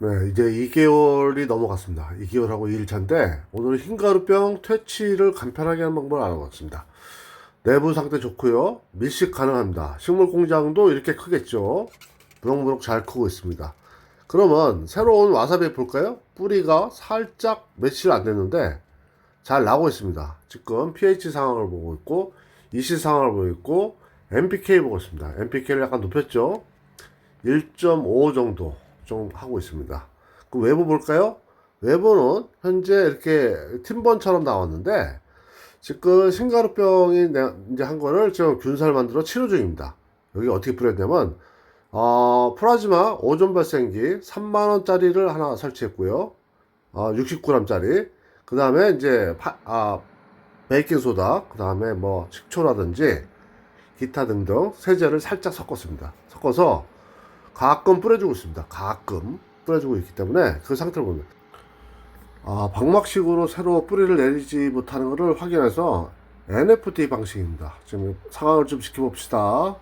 네, 이제 2개월이 넘어갔습니다. 2개월하고 2일차인데, 오늘은 흰가루병 퇴치를 간편하게 하는 방법을 알아봤습니다. 내부 상태 좋고요. 밀식 가능합니다. 식물 공장도 이렇게 크겠죠. 무럭무럭 잘 크고 있습니다. 그러면 새로운 와사비 볼까요? 뿌리가 살짝 며칠 안 됐는데 잘 나고 있습니다. 지금 pH 상황을 보고 있고 EC 상황을 보고 있고 NPK 보고 있습니다. NPK를 약간 높였죠. 1.5 정도 좀 하고 있습니다. 그 외부 볼까요? 외부는 현재 이렇게 팀번처럼 나왔는데 지금 신가루병이 내- 이제 한 거를 지금 균사를 만들어 치료 중입니다. 여기 어떻게 뿌렸냐면 어, 플라즈마 오존 발생기 3만 원짜리를 하나 설치했고요. 어, 60g짜리. 그 다음에 이제 파, 아, 베이킹 소다. 그 다음에 뭐 식초라든지 기타 등등 세제를 살짝 섞었습니다. 섞어서 가끔 뿌려주고 있습니다. 가끔 뿌려주고 있기 때문에 그 상태를 보면 아, 방막식으로 새로 뿌리를 내리지 못하는 것을 확인해서 NFT 방식입니다. 지금 상황을 좀 지켜봅시다.